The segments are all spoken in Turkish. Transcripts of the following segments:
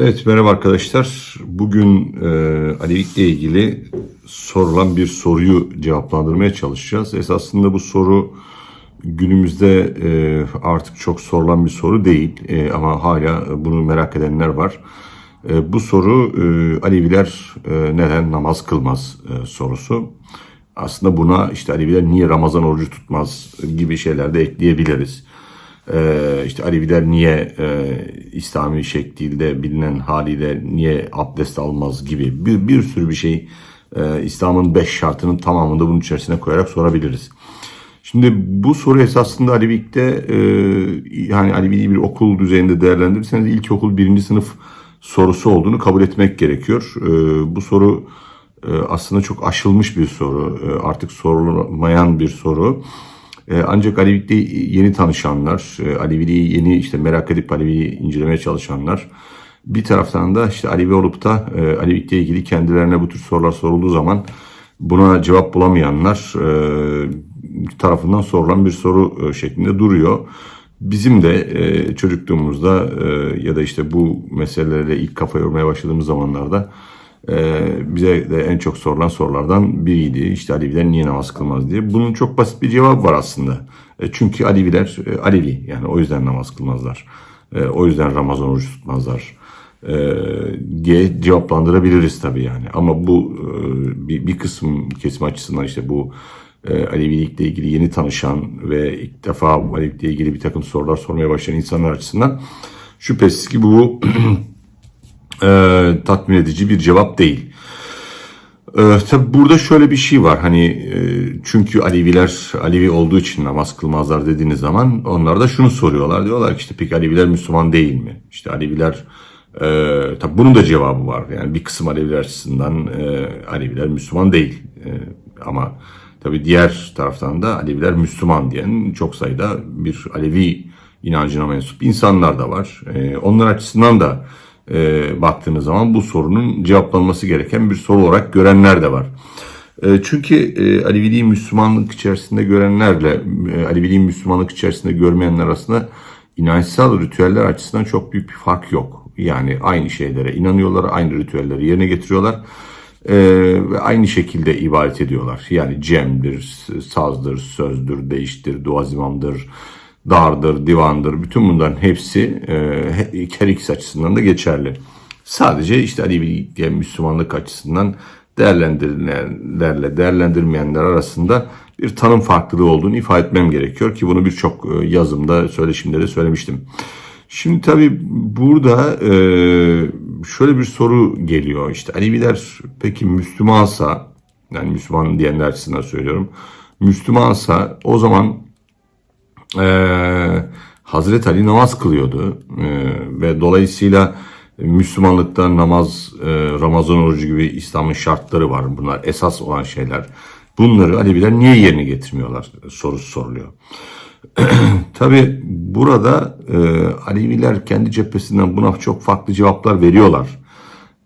Evet merhaba arkadaşlar. Bugün e, Alevik'le ilgili sorulan bir soruyu cevaplandırmaya çalışacağız. Esasında bu soru günümüzde e, artık çok sorulan bir soru değil E, ama hala bunu merak edenler var. E, bu soru e, Aleviler e, neden namaz kılmaz e, sorusu. Aslında buna işte Aleviler niye Ramazan orucu tutmaz gibi şeyler de ekleyebiliriz. Ee, işte Aleviler niye e, İslami şekliyle bilinen haliyle niye abdest almaz gibi bir, bir sürü bir şey e, İslam'ın beş şartının tamamını bunun içerisine koyarak sorabiliriz. Şimdi bu soru esasında Alevilikte e, yani Aleviliği bir okul düzeyinde değerlendirirseniz ilkokul birinci sınıf sorusu olduğunu kabul etmek gerekiyor. E, bu soru e, aslında çok aşılmış bir soru. E, artık sorulmayan bir soru. E, ancak Alevilikle yeni tanışanlar, e, Aleviliği yeni işte merak edip Alevi'yi incelemeye çalışanlar, bir taraftan da işte Alevi olup da e, Alevilikle ilgili kendilerine bu tür sorular sorulduğu zaman buna cevap bulamayanlar tarafından sorulan bir soru şeklinde duruyor. Bizim de çocukluğumuzda ya da işte bu meselelerle ilk kafa yormaya başladığımız zamanlarda e, bize de en çok sorulan sorulardan biriydi. İşte Aleviler niye namaz kılmaz diye. Bunun çok basit bir cevabı var aslında. E, çünkü Aleviler e, Alevi yani o yüzden namaz kılmazlar. E, o yüzden Ramazan orucu tutmazlar e, diye cevaplandırabiliriz tabii yani. Ama bu e, bir, bir kısım kesim açısından işte bu e, Alevilikle ilgili yeni tanışan ve ilk defa Alevilikle ilgili bir takım sorular sormaya başlayan insanlar açısından şüphesiz ki bu e, tatmin edici bir cevap değil. Ee, tabi burada şöyle bir şey var hani e, çünkü Aleviler Alevi olduğu için namaz kılmazlar dediğiniz zaman onlar da şunu soruyorlar diyorlar ki işte peki Aleviler Müslüman değil mi? İşte Aleviler e, tabi bunun da cevabı var yani bir kısım Aleviler açısından e, Aleviler Müslüman değil e, ama tabi diğer taraftan da Aleviler Müslüman diyen çok sayıda bir Alevi inancına mensup insanlar da var. E, onlar açısından da e, baktığınız zaman bu sorunun cevaplanması gereken bir soru olarak görenler de var. E, çünkü e, Aleviliği Müslümanlık içerisinde görenlerle e, Aleviliği Müslümanlık içerisinde görmeyenler arasında inançsal ritüeller açısından çok büyük bir fark yok. Yani aynı şeylere inanıyorlar, aynı ritüelleri yerine getiriyorlar e, ve aynı şekilde ibadet ediyorlar. Yani cemdir, sazdır, sözdür, değiştir, duazimamdır, dardır, divandır. Bütün bunların hepsi e, her ikisi açısından da geçerli. Sadece işte Alevi Müslümanlık açısından değerlendirilenlerle değerlendirmeyenler arasında bir tanım farklılığı olduğunu ifade etmem gerekiyor ki bunu birçok e, yazımda, söyleşimde de söylemiştim. Şimdi tabii burada e, şöyle bir soru geliyor. İşte Aleviler peki Müslümansa, yani Müslüman diyenler açısından söylüyorum. Müslümansa o zaman e, Hazreti Ali namaz kılıyordu e, ve dolayısıyla Müslümanlıkta namaz, e, Ramazan orucu gibi İslam'ın şartları var. Bunlar esas olan şeyler. Bunları Aleviler niye yerine getirmiyorlar sorusu soruluyor. Tabi burada e, Aleviler kendi cephesinden buna çok farklı cevaplar veriyorlar.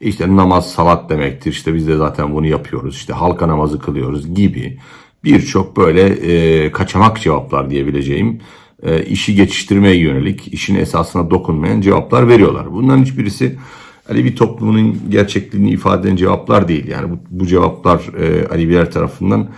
İşte namaz salat demektir. İşte biz de zaten bunu yapıyoruz. İşte halka namazı kılıyoruz gibi birçok böyle e, kaçamak cevaplar diyebileceğim e, işi geçiştirmeye yönelik, işin esasına dokunmayan cevaplar veriyorlar. Bunların hiçbirisi Alevi toplumunun gerçekliğini ifade eden cevaplar değil. Yani bu, bu cevaplar e, Aleviler tarafından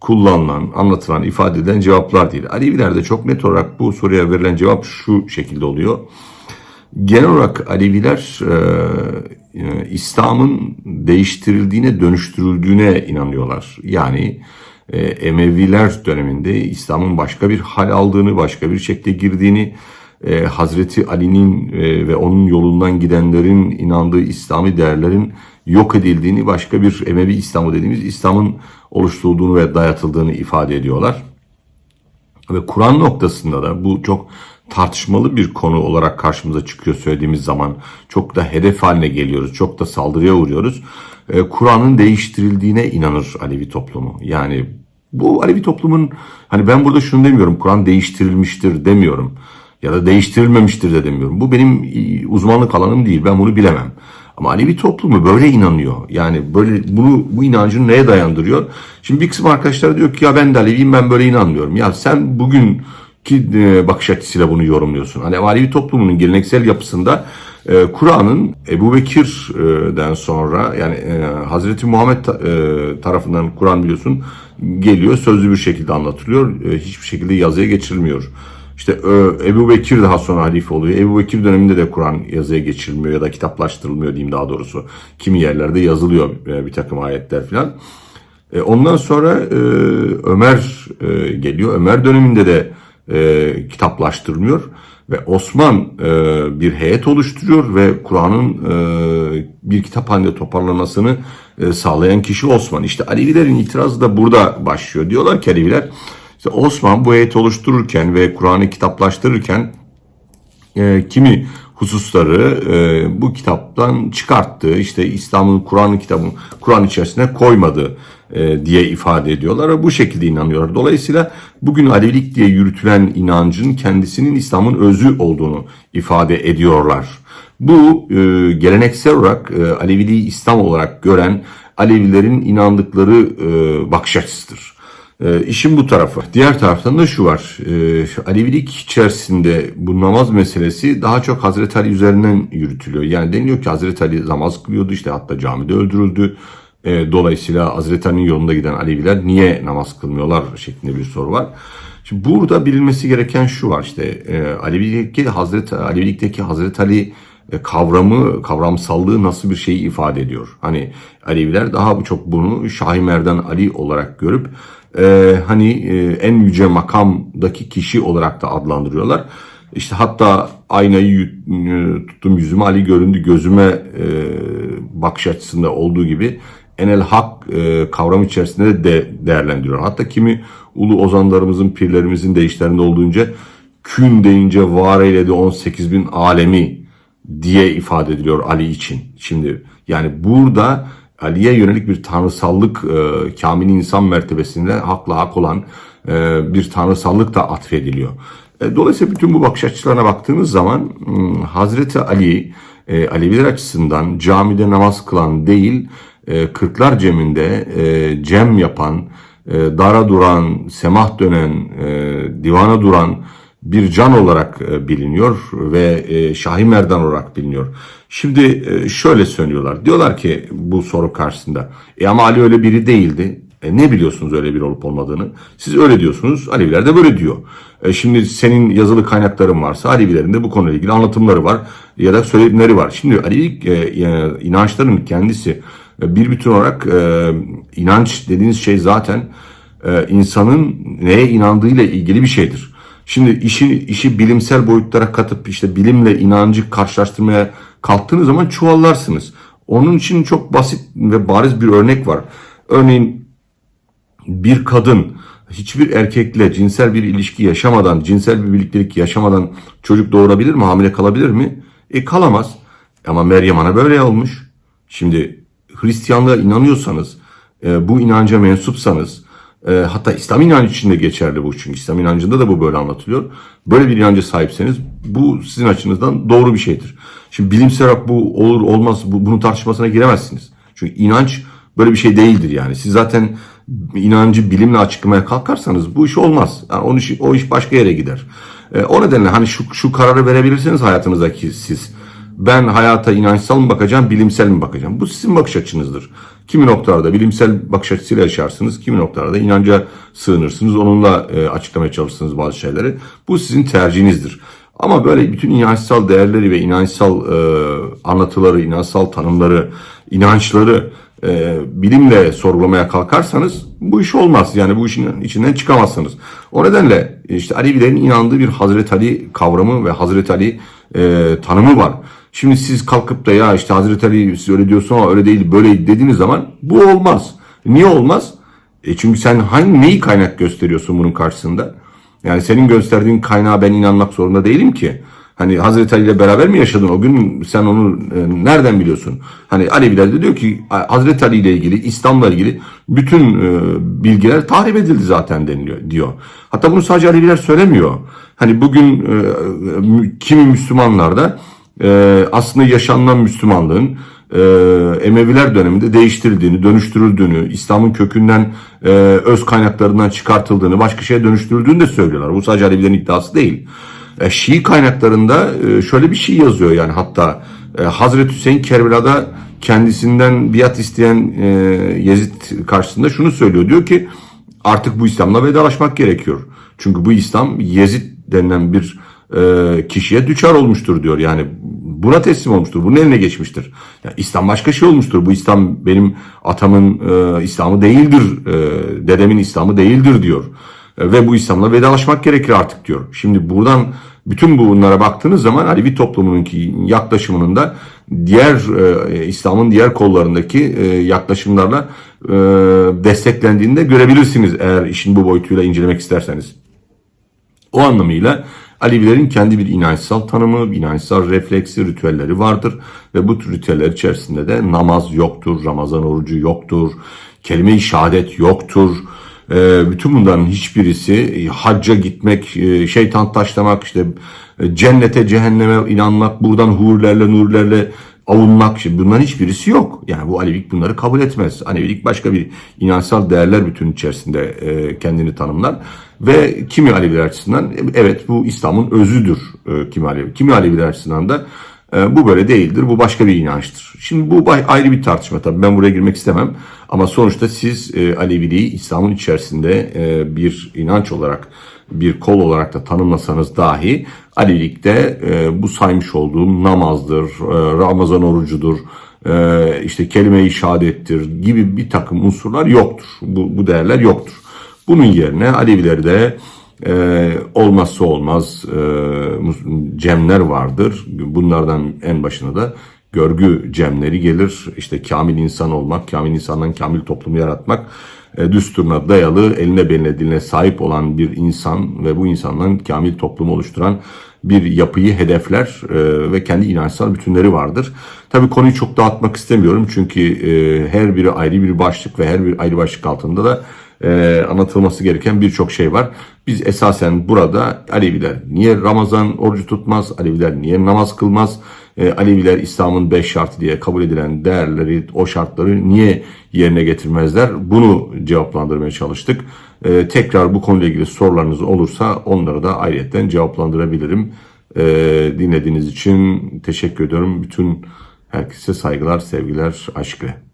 kullanılan, anlatılan, ifade edilen cevaplar değil. Alevilerde çok net olarak bu soruya verilen cevap şu şekilde oluyor. Genel olarak Aleviler e, e, İslam'ın değiştirildiğine, dönüştürüldüğüne inanıyorlar. Yani e, Emeviler döneminde İslam'ın başka bir hal aldığını, başka bir şekle girdiğini, e, Hazreti Ali'nin e, ve onun yolundan gidenlerin inandığı İslami değerlerin yok edildiğini, başka bir Emevi İslamı dediğimiz İslam'ın oluşturulduğunu ve dayatıldığını ifade ediyorlar. Ve Kur'an noktasında da bu çok tartışmalı bir konu olarak karşımıza çıkıyor söylediğimiz zaman. Çok da hedef haline geliyoruz, çok da saldırıya uğruyoruz. Ee, Kur'an'ın değiştirildiğine inanır Alevi toplumu. Yani bu Alevi toplumun, hani ben burada şunu demiyorum, Kur'an değiştirilmiştir demiyorum. Ya da değiştirilmemiştir de demiyorum. Bu benim e, uzmanlık alanım değil, ben bunu bilemem. Ama Alevi toplumu böyle inanıyor. Yani böyle bunu bu inancını neye dayandırıyor? Şimdi bir kısım arkadaşlar diyor ki ya ben de Aleviyim ben böyle inanmıyorum. Ya sen bugün ki e, bakış açısıyla bunu yorumluyorsun. Hani Alevi toplumunun geleneksel yapısında E, Kur'an'ın Ebu Bekir'den sonra yani e, Hazreti Muhammed e, tarafından Kur'an biliyorsun geliyor sözlü bir şekilde anlatılıyor. E, hiçbir şekilde yazıya geçirilmiyor. İşte e, Ebu Bekir daha sonra halife oluyor. Ebu Bekir döneminde de Kur'an yazıya geçirilmiyor ya da kitaplaştırılmıyor diyeyim daha doğrusu. Kimi yerlerde yazılıyor e, bir takım ayetler filan. E, ondan sonra e, Ömer e, geliyor. Ömer döneminde de e, kitaplaştırılıyor ve Osman e, bir heyet oluşturuyor ve Kur'an'ın e, bir kitap halinde toparlanmasını e, sağlayan kişi Osman. İşte Alevilerin itirazı da burada başlıyor. Diyorlar ki Aleviler işte Osman bu heyeti oluştururken ve Kur'an'ı kitaplaştırırken e, kimi hususları e, bu kitaptan çıkarttı. İşte İslam'ın Kur'an'ın kitabın Kur'an içerisine koymadı e, diye ifade ediyorlar ve bu şekilde inanıyorlar. Dolayısıyla bugün Alevilik diye yürütülen inancın kendisinin İslam'ın özü olduğunu ifade ediyorlar. Bu e, geleneksel olarak e, Aleviliği İslam olarak gören Alevilerin inandıkları bakış açısıdır. E, bu tarafı. Diğer taraftan da şu var. Alevilik içerisinde bu namaz meselesi daha çok Hazreti Ali üzerinden yürütülüyor. Yani deniliyor ki Hazreti Ali namaz kılıyordu işte hatta camide öldürüldü. E, dolayısıyla Hazreti Ali'nin yolunda giden Aleviler niye namaz kılmıyorlar şeklinde bir soru var. Şimdi burada bilinmesi gereken şu var işte e, Alevilikteki Hazreti Alevilikteki Hazreti Ali e, kavramı, kavramsallığı nasıl bir şeyi ifade ediyor? Hani Aleviler daha çok bunu Şahi Merdan Ali olarak görüp e, hani e, en yüce makamdaki kişi olarak da adlandırıyorlar. İşte hatta aynayı e, tuttum yüzüme Ali göründü gözüme e, bakış açısında olduğu gibi enel hak e, kavram içerisinde de değerlendiriyor. Hatta kimi ulu ozanlarımızın, pirlerimizin deyişlerinde olduğunca kün deyince var eyledi 18 bin alemi diye ifade ediliyor Ali için. Şimdi yani burada Ali'ye yönelik bir tanrısallık, e, kamil insan mertebesinde hakla hak olan e, bir tanrısallık da atfediliyor. E, dolayısıyla bütün bu bakış açılarına baktığınız zaman hmm, Hazreti Ali, e, Aleviler açısından camide namaz kılan değil, e, Kırklar Cem'inde e, cem yapan, e, dara duran, semah dönen, e, divana duran bir can olarak biliniyor ve Şahi Merdan olarak biliniyor. Şimdi şöyle söylüyorlar. Diyorlar ki bu soru karşısında. E ama Ali öyle biri değildi. E ne biliyorsunuz öyle bir olup olmadığını? Siz öyle diyorsunuz. Aleviler de böyle diyor. E şimdi senin yazılı kaynakların varsa Alevilerin de bu konuyla ilgili anlatımları var ya da söylemleri var. Şimdi Alevilik e, inançların kendisi bir bütün olarak e, inanç dediğiniz şey zaten e, insanın neye inandığıyla ilgili bir şeydir. Şimdi işi işi bilimsel boyutlara katıp işte bilimle inancı karşılaştırmaya kalktığınız zaman çuvallarsınız. Onun için çok basit ve bariz bir örnek var. Örneğin bir kadın hiçbir erkekle cinsel bir ilişki yaşamadan, cinsel bir birliktelik yaşamadan çocuk doğurabilir mi? Hamile kalabilir mi? E kalamaz. Ama Meryem Ana böyle olmuş. Şimdi Hristiyanlığa inanıyorsanız, e, bu inanca mensupsanız, e, hatta İslam inancı içinde geçerli bu çünkü İslam inancında da bu böyle anlatılıyor. Böyle bir inanca sahipseniz bu sizin açınızdan doğru bir şeydir. Şimdi bilimsel olarak bu olur olmaz bu, bunun tartışmasına giremezsiniz. Çünkü inanç böyle bir şey değildir yani. Siz zaten inancı bilimle açıklamaya kalkarsanız bu iş olmaz. Yani onun işi, o iş başka yere gider. E, o nedenle hani şu, şu kararı verebilirsiniz hayatınızdaki siz. Ben hayata inançsal mı bakacağım, bilimsel mi bakacağım? Bu sizin bakış açınızdır. Kimi noktalarda bilimsel bakış açısıyla yaşarsınız, kimi noktalarda inanca sığınırsınız, onunla e, açıklamaya çalışırsınız bazı şeyleri. Bu sizin tercihinizdir. Ama böyle bütün inançsal değerleri ve inançsal e, anlatıları, inançsal tanımları, inançları e, bilimle sorgulamaya kalkarsanız bu iş olmaz. Yani bu işin içinden çıkamazsınız. O nedenle işte Alevilerin inandığı bir Hazreti Ali kavramı ve Hazreti Ali e, tanımı var. Şimdi siz kalkıp da ya işte Hazreti Ali siz öyle diyorsun ama öyle değil böyle dediğiniz zaman bu olmaz. Niye olmaz? E çünkü sen hangi neyi kaynak gösteriyorsun bunun karşısında? Yani senin gösterdiğin kaynağa ben inanmak zorunda değilim ki. Hani Hazreti Ali ile beraber mi yaşadın o gün sen onu e, nereden biliyorsun? Hani Aleviler de diyor ki Hazreti Ali ile ilgili İslam'la ilgili bütün e, bilgiler tahrip edildi zaten deniliyor diyor. Hatta bunu sadece Aleviler söylemiyor. Hani bugün e, e, kimi Müslümanlar da e, aslında yaşanılan Müslümanlığın e, Emeviler döneminde değiştirildiğini, dönüştürüldüğünü, İslam'ın kökünden e, öz kaynaklarından çıkartıldığını, başka şeye dönüştürüldüğünü de söylüyorlar. Bu sadece Alevilerin iddiası değil. E, Şii kaynaklarında e, şöyle bir şey yazıyor yani hatta E, Hazreti Hüseyin Kerbela'da kendisinden biat isteyen e, Yezid karşısında şunu söylüyor. Diyor ki artık bu İslam'la vedalaşmak gerekiyor. Çünkü bu İslam Yezid denilen bir e, kişiye düçar olmuştur diyor. Yani buna teslim olmuştur. Bunun eline geçmiştir. Yani İslam başka şey olmuştur. Bu İslam benim atamın e, İslam'ı değildir. E, dedemin İslam'ı değildir diyor. E, ve bu İslam'la vedalaşmak gerekir artık diyor. Şimdi buradan bütün bunlara baktığınız zaman Alevi toplumununki yaklaşımının da diğer e, İslam'ın diğer kollarındaki e, yaklaşımlarla e, desteklendiğini de görebilirsiniz eğer işin bu boyutuyla incelemek isterseniz. O anlamıyla Alevilerin kendi bir inançsal tanımı, inançsal refleksi, ritüelleri vardır. Ve bu tür ritüeller içerisinde de namaz yoktur, Ramazan orucu yoktur, kelime-i şehadet yoktur. Ee, bütün bunların hiçbirisi e, hacca gitmek, e, şeytan taşlamak, işte e, cennete, cehenneme inanmak, buradan hurilerle, nurlerle avunmak. Şimdi bunların hiçbirisi yok. Yani bu Alevilik bunları kabul etmez. Alevilik başka bir inançsal değerler bütün içerisinde e, kendini tanımlar. Ve kimi Aleviler açısından evet bu İslam'ın özüdür e, kimi Alevi. Kimi Aleviler açısından da e, bu böyle değildir. Bu başka bir inançtır. Şimdi bu ayrı bir tartışma tabii. Ben buraya girmek istemem. Ama sonuçta siz e, Aleviliği İslam'ın içerisinde e, bir inanç olarak bir kol olarak da tanımlasanız dahi Alevilikte e, bu saymış olduğum namazdır, Ramazan orucudur, işte kelime-i şehadettir gibi bir takım unsurlar yoktur. Bu, bu değerler yoktur. Bunun yerine Alevilerde e, olmazsa olmaz e, cemler vardır. Bunlardan en başına da görgü cemleri gelir. İşte kamil insan olmak, kamil insandan kamil toplumu yaratmak e, düsturuna dayalı, eline beline diline sahip olan bir insan ve bu insandan kamil toplumu oluşturan bir yapıyı hedefler e, ve kendi inançsal bütünleri vardır. Tabii konuyu çok dağıtmak istemiyorum çünkü e, her biri ayrı bir başlık ve her bir ayrı başlık altında da e, anlatılması gereken birçok şey var. Biz esasen burada Aleviler niye Ramazan orucu tutmaz, Aleviler niye namaz kılmaz, e, Aleviler İslam'ın beş şartı diye kabul edilen değerleri, o şartları niye yerine getirmezler? Bunu cevaplandırmaya çalıştık. E, tekrar bu konuyla ilgili sorularınız olursa onları da ayrıyetten cevaplandırabilirim. E, dinlediğiniz için teşekkür ediyorum. Bütün herkese saygılar, sevgiler, aşk ile.